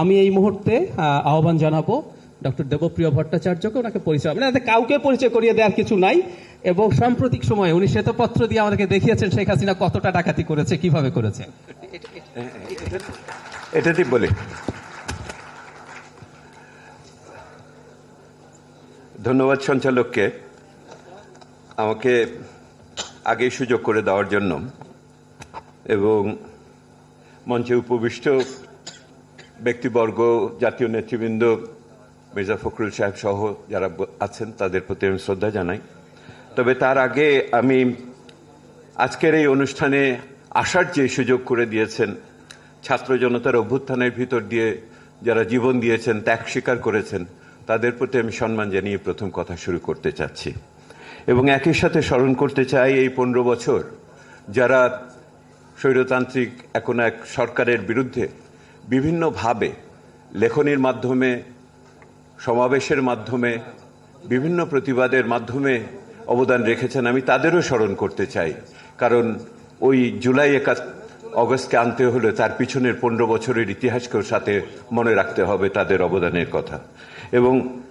আমি এই মুহূর্তে আহ্বান জানাব ডক্টর দেবপ্রিয় ভট্টাচার্যকে, ওনাকে পরিচয় মানে কাউকে পরিচয় করিয়ে দেওয়ার কিছু নাই। এবং সাম্প্রতিক সময়ে উনি শ্বেতপত্র দিয়ে আমাদেরকে দেখিয়েছেন, শেখ হাসিনা কতটা ডাকাতি করেছে, কীভাবে করেছে। এটা ঠিক বলি। ধন্যবাদ সঞ্চালককে আমাকে আগেই সুযোগ করে দেওয়ার জন্য। এবং মঞ্চে উপবিষ্ট ব্যক্তিবর্গ, জাতীয় নেতৃবৃন্দ, মির্জা ফখরুল সাহেব সহ যারা আছেন, তাদের প্রতি আমি শ্রদ্ধা জানাই। তবে তার আগে আমি আজকের এই অনুষ্ঠানে আসার যে সুযোগ করে দিয়েছেন, ছাত্র জনতার অভ্যুত্থানের ভিতর দিয়ে যারা জীবন দিয়েছেন, ত্যাগ স্বীকার করেছেন, তাদের প্রতি আমি সম্মান জানিয়ে প্রথম কথা শুরু করতে চাচ্ছি। এবং একই সাথে স্মরণ করতে চাই এই পনেরো বছর যারা স্বৈরতান্ত্রিক, এখন এক সরকারের বিরুদ্ধে বিভিন্নভাবে লেখনির মাধ্যমে, সমাবেশের মাধ্যমে, বিভিন্ন প্রতিবাদের মাধ্যমে অবদান রেখেছেন। আমি তাদেরও স্মরণ করতে চাই। কারণ ওই জুলাই একা অগস্টকে আনতে হলে তার পিছনের পনেরো বছরের ইতিহাসকেও সাথে মনে রাখতে হবে তাদের অবদানের কথা। এবং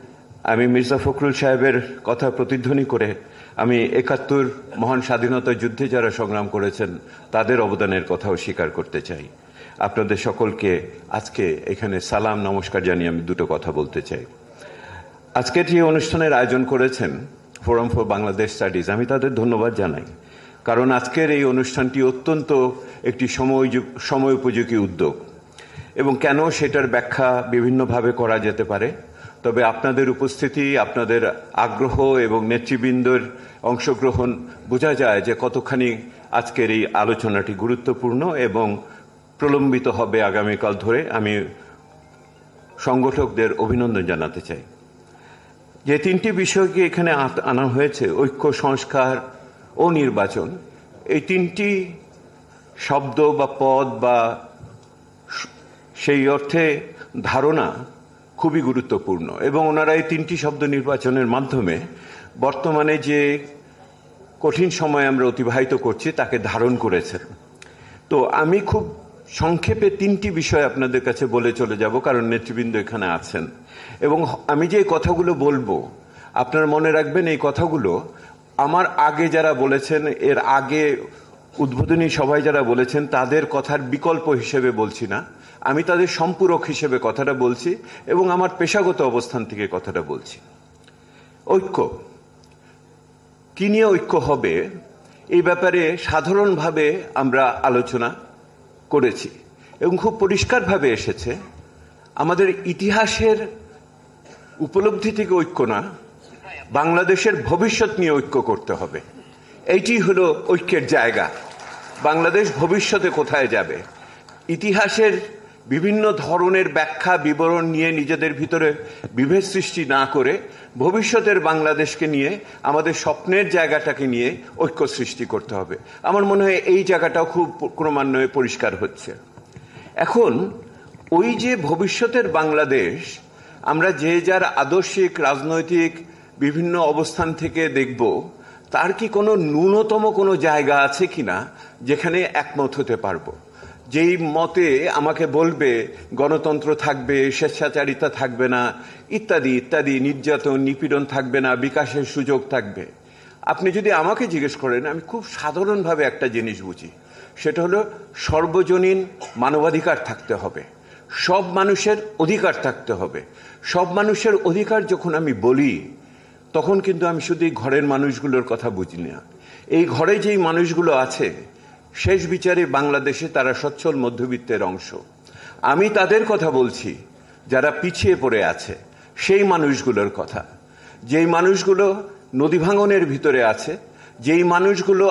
আমি মির্জা ফখরুল সাহেবের কথা প্রতিধ্বনি করে আমি একাত্তর মহান স্বাধীনতা যুদ্ধে যারা সংগ্রাম করেছেন, তাদের অবদানের কথাও স্বীকার করতে চাই। আপনাদের সকলকে আজকে এখানে সালাম, নমস্কার জানিয়ে আমি দুটো কথা বলতে চাই। আজকের যে অনুষ্ঠানের আয়োজন করেছেন ফোরাম ফর বাংলাদেশ স্টাডিজ আমি তাদের ধন্যবাদ জানাই। কারণ আজকের এই অনুষ্ঠানটি অত্যন্ত একটি সময় সময় উপযোগী উদ্যোগ। এবং কেন সেটার ব্যাখ্যা বিভিন্নভাবে করা যেতে পারে? তবে আপনাদের উপস্থিতি, আপনাদের আগ্রহ এবং নেতৃবৃন্দর অংশগ্রহণ বোঝা যায় যে কতখানি আজকের এই আলোচনাটি গুরুত্বপূর্ণ এবং প্রলম্বিত হবে আগামীকাল ধরে আমি সংগঠকদের অভিনন্দন জানাতে চাই। যে তিনটি বিষয়কে এখানে আনা হয়েছে, ঐক্য, সংস্কার ও নির্বাচন, এই তিনটি শব্দ বা পদ বা সেই অর্থে ধারণা খুবই গুরুত্বপূর্ণ এবং ওনারা এই তিনটি শব্দ নির্বাচনের মাধ্যমে বর্তমানে যে কঠিন সময় আমরা অতিবাহিত করছি তাকে ধারণ করেছেন। তো আমি খুব সংক্ষেপে তিনটি বিষয় আপনাদের কাছে বলে চলে যাব, কারণ নেতৃবৃন্দ এখানে আছেন। এবং আমি যে কথাগুলো বলব, আপনার মনে রাখবেন এই কথাগুলো আমার আগে যারা বলেছেন, এর আগে উদ্বোধনী সভায় যারা বলেছেন, তাদের কথার বিকল্প হিসেবে বলছি না। আমি তাদের সম্পূরক হিসেবে কথাটা বলছি এবং আমার পেশাগত অবস্থান থেকে কথাটা বলছি। ঐক্য। কি নিয়ে ঐক্য হবে, এই ব্যাপারে সাধারণভাবে আমরা আলোচনা করেছি এবং খুব পরিষ্কারভাবে এসেছে। আমাদের ইতিহাসের উপলব্ধি থেকে ঐক্য না, বাংলাদেশের ভবিষ্যৎ নিয়ে ঐক্য করতে হবে। এইটি হলো ঐক্যের জায়গা। বাংলাদেশ ভবিষ্যতে কোথায় যাবে? ইতিহাসের বিভিন্ন ধরনের ব্যাখ্যা, বিবরণ নিয়ে নিজেদের ভিতরে বিভেদ সৃষ্টি না করে ভবিষ্যতের বাংলাদেশকে নিয়ে, আমাদের স্বপ্নের জায়গাটাকে নিয়ে ঐক্য সৃষ্টি করতে হবে। আমার মনে হয় এই জায়গাটাও খুব ক্রমান্বয়ে পরিষ্কার হচ্ছে। এখন, ওই যে ভবিষ্যতের বাংলাদেশ, আমরা যে যার আদর্শিক, রাজনৈতিক বিভিন্ন অবস্থান থেকে দেখব, তার কি কোনো ন্যূনতম কোনো জায়গা আছে কিনা, যেখানে একমত হতে পারব? যেই মতে আমাকে বলবে, গণতন্ত্র থাকবে, স্বেচ্ছাচারিতা থাকবে না, ইত্যাদি ইত্যাদি, নির্যাতন, নিপীড়ন থাকবে না, বিকাশের সুযোগ থাকবে। আপনি যদি আমাকে জিজ্ঞেস করেন, আমি খুব সাধারণভাবে একটা জিনিস বুঝি। সেটা হলো, সর্বজনীন মানবাধিকার থাকতে হবে। সব মানুষের অধিকার থাকতে হবে। সব মানুষের অধিকার যখন আমি বলি, তখন কিন্তু আমি শুধু এই ঘরের মানুষগুলোর কথা বুঝি না। এই ঘরে যেই মানুষগুলো আছে শেষ বিচারে বাংলাদেশে তারা সচ্ছল মধ্যবিত্তের অংশ। আমি তাদের কথা বলছি, যারা পিছিয়ে পড়ে আছে, সেই মানুষগুলোর কথা। যেই মানুষগুলো নদী ভাঙনের ভিতরে আছে, যেই মানুষগুলো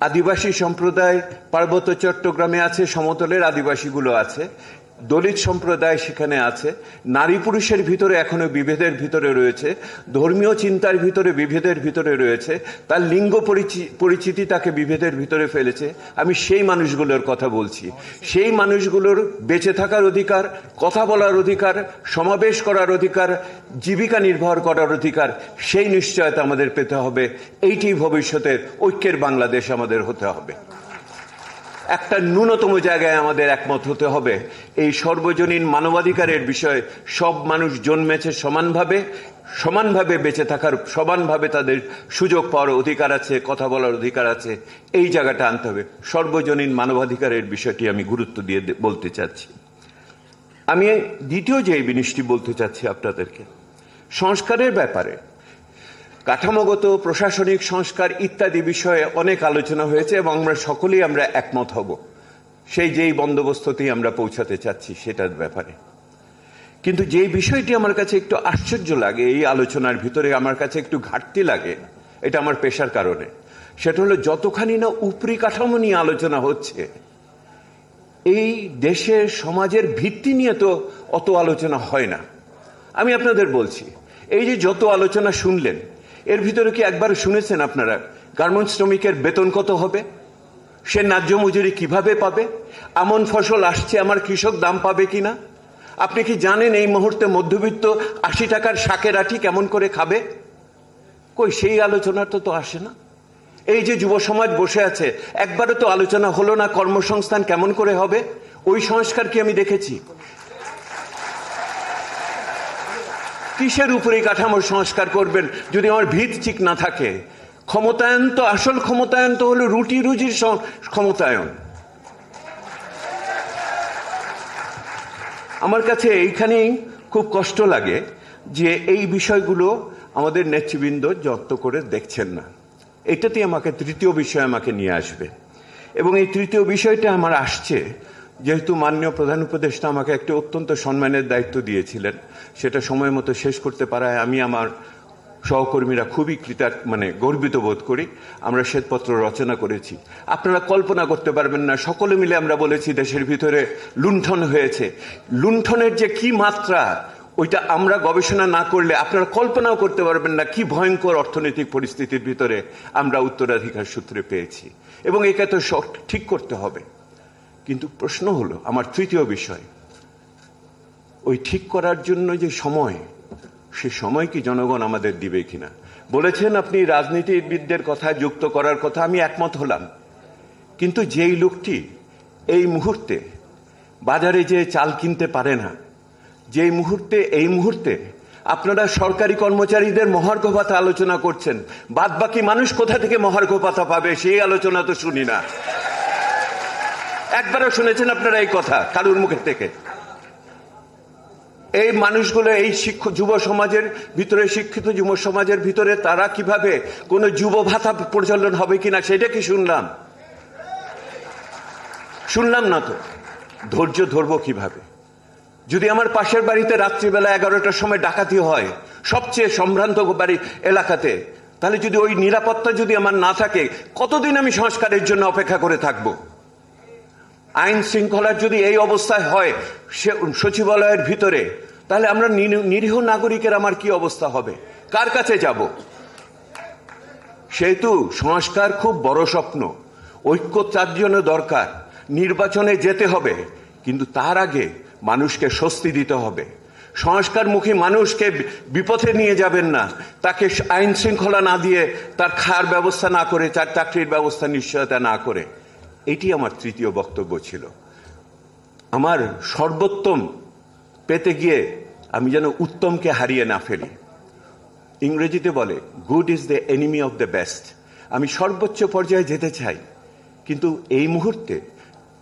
আদিবাসী সম্প্রদায়, পার্বত্য চট্টগ্রামে আছে, সমতলের আদিবাসীগুলো আছে দলিত সম্প্রদায় সেখানে আছে। নারী পুরুষের ভিতরে এখনও বিভেদের ভিতরে রয়েছে। ধর্মীয় চিন্তার ভিতরে বিভেদের ভিতরে রয়েছে। তার লিঙ্গ পরিচি- পরিচিতি তাকে বিভেদের ভিতরে ফেলেছে। আমি সেই মানুষগুলোর কথা বলছি। সেই মানুষগুলোর বেঁচে থাকার অধিকার, কথা বলার অধিকার, সমাবেশ করার অধিকার, জীবিকা নির্ভর করার অধিকার, সেই নিশ্চয়তা আমাদের পেতে হবে। এইটি ভবিষ্যতের ঐক্যের বাংলাদেশ আমাদের হতে হবে। একটা ন্যূনতম জায়গায় আমাদের একমত হতে হবে। এই সর্বজনীন মানবাধিকারের বিষয়ে সব মানুষ জন্মেছে সমানভাবে সমানভাবে বেঁচে থাকার, সমানভাবে তাদের সুযোগ পাওয়ার অধিকার আছে, কথা বলার অধিকার আছে। এই জায়গাটা আনতে হবে। সর্বজনীন মানবাধিকারের বিষয়টি আমি গুরুত্ব দিয়ে বলতে চাচ্ছি। আমি দ্বিতীয় যে এই জিনিসটি বলতে চাচ্ছি আপনাদেরকে, সংস্কারের ব্যাপারে কাঠামোগত, প্রশাসনিক, সংস্কার ইত্যাদি বিষয়ে অনেক আলোচনা হয়েছে এবং আমরা সকলেই আমরা একমত হব। সেই যেই বন্দোবস্ততেই আমরা পৌঁছাতে চাচ্ছি সেটার ব্যাপারে। কিন্তু যেই বিষয়টি আমার কাছে একটু আশ্চর্য লাগে, এই আলোচনার ভিতরে আমার কাছে একটু ঘাটতি লাগে, এটা আমার পেশার কারণে। সেটা হলো যতখানি না উপরি কাঠামো নিয়ে আলোচনা হচ্ছে, এই দেশের সমাজের ভিত্তি নিয়ে তো অত আলোচনা হয় না। আমি আপনাদের বলছি, এই যে যত আলোচনা শুনলেন এর ভিতরে কি একবার শুনেছেন আপনারা? গার্মেন্টস শ্রমিকের বেতন কত হবে? সে ন্যায্য মজুরি কীভাবে পাবে? এমন ফসল আসছে, আমার কৃষক দাম পাবে কিনা? আপনি কি জানেন এই মুহূর্তে মধ্যবিত্ত আশি টাকার শাকের আঠি কেমন করে খাবে? কই, সেই আলোচনা তো তো আসে না। এই যে যুব সমাজ বসে আছে, একবারও তো আলোচনা হলো না কর্মসংস্থান কেমন করে হবে? ওই সংস্কার কি আমি দেখেছি? কিসের উপরে কাঠামোর সংস্কার করবেন? যদি আমার ভিত ঠিক না থাকে। ক্ষমতায়ন তো, আসল ক্ষমতায়ন তো হলো রুটি রুজির ক্ষমতায়ন। আমার কাছে এইখানেই খুব কষ্ট লাগে যে এই বিষয়গুলো আমাদের নেতৃবৃন্দ যত্ন করে দেখছেন না। এটাতেই আমাকে তৃতীয় বিষয় আমাকে নিয়ে আসবে। এবং এই তৃতীয় বিষয়টা আমার আসছে যেহেতু মাননীয় প্রধান উপদেষ্টা আমাকে একটি অত্যন্ত সম্মানের দায়িত্ব দিয়েছিলেন, সেটা সময় মতো শেষ করতে পারায় আমি আমার সহকর্মীরা খুবই কৃতার মানে গর্বিত বোধ করি, আমরা শ্বেতপত্র রচনা করেছি। আপনারা কল্পনা করতে পারবেন না, সকলে মিলে আমরা বলেছি দেশের ভিতরে লুণ্ঠন হয়েছে। লুণ্ঠনের যে কি মাত্রা, ওইটা আমরা গবেষণা না করলে আপনারা কল্পনাও করতে পারবেন না কি ভয়ঙ্কর অর্থনৈতিক পরিস্থিতির ভিতরে আমরা উত্তরাধিকার সূত্রে পেয়েছি। এবং একে তো ঠিক করতে হবে। কিন্তু প্রশ্ন হলো, আমার তৃতীয় বিষয়, ওই ঠিক করার জন্য যে সময়, সে সময় কি জনগণ আমাদের দিবে কিনা? বলেছেন আপনি, রাজনীতিবিদদের কথা, যুক্ত করার কথা, আমি একমত হলাম। কিন্তু যেই লোকটি এই মুহূর্তে বাজারে যে চাল কিনতে পারে না, যেই মুহূর্তে, এই মুহূর্তে আপনারা সরকারি কর্মচারীদের মহার্ঘ আলোচনা করছেন বাদ বাকি মানুষ কোথা থেকে মহার্ঘ ভাতা পাবে, সেই আলোচনা তো শুনি না। একবারও শুনেছেন আপনারা এই কথা, কারুর মুখের থেকে? এই মানুষগুলো, এই শিক্ষক যুব সমাজের ভিতরে, শিক্ষিত যুব সমাজের ভিতরে, তারা কীভাবে কোনো যুব ভাতা প্রচলন হবে কিনা সেটা কি শুনলাম? শুনলাম না তো। ধৈর্য ধরবো কীভাবে? যদি আমার পাশের বাড়িতে রাত্রিবেলা এগারোটার সময় ডাকাতি হয়, সবচেয়ে সম্ভ্রান্ত বাড়ি এলাকাতে, তাহলে যদি ওই নিরাপত্তা যদি আমার না থাকে, কতদিন আমি সংস্কারের জন্য অপেক্ষা করে থাকব? আইন শৃঙ্খলার যদি এই অবস্থায় হয়, সে- সচিবালয়ের ভিতরে, তাহলে আমরা নির- নিরীহ নাগরিকের আমার কি অবস্থা হবে? কার কাছে যাব? সেহেতু সংস্কার খুব বড় স্বপ্ন। ঐক্য তার জন্য দরকার। নির্বাচনে যেতে হবে, কিন্তু তার আগে মানুষকে স্বস্তি দিতে হবে। সংস্কারমুখী মানুষকে বিপথে নিয়ে যাবেন না। তাকে আইন শৃঙ্খলা না দিয়ে তার খাওয়ার ব্যবস্থা না করে, তার চাকরির ব্যবস্থা নিশ্চয়তা না করে। এটি আমার তৃতীয় বক্তব্য ছিল। আমার সর্বোত্তম পেতে গিয়ে আমি যেন উত্তমকে হারিয়ে না ফেলি। ইংরেজিতে বলে, good is the enemy of the best. আমি সর্বোচ্চ পর্যায়ে যেতে চাই, কিন্তু এই মুহূর্তে,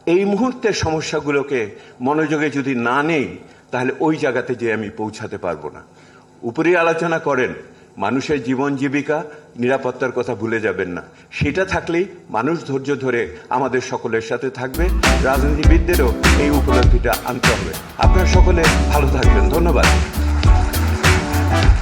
এই মুহূর্তের সমস্যাগুলোকে মনোযোগে যদি না নেই, তাহলে ওই জায়গাতে যে আমি পৌঁছাতে পারব না। উপরে আলোচনা করেন মানুষের জীবন জীবিকা নিরাপত্তার কথা ভুলে যাবেন না। সেটা থাকলেই মানুষ ধৈর্য ধরে আমাদের সকলের সাথে থাকবে। রাজনীতিবিদদেরও এই উপলব্ধিটা আনতে হবে। আপনারা সকলে ভালো থাকবেন। ধন্যবাদ।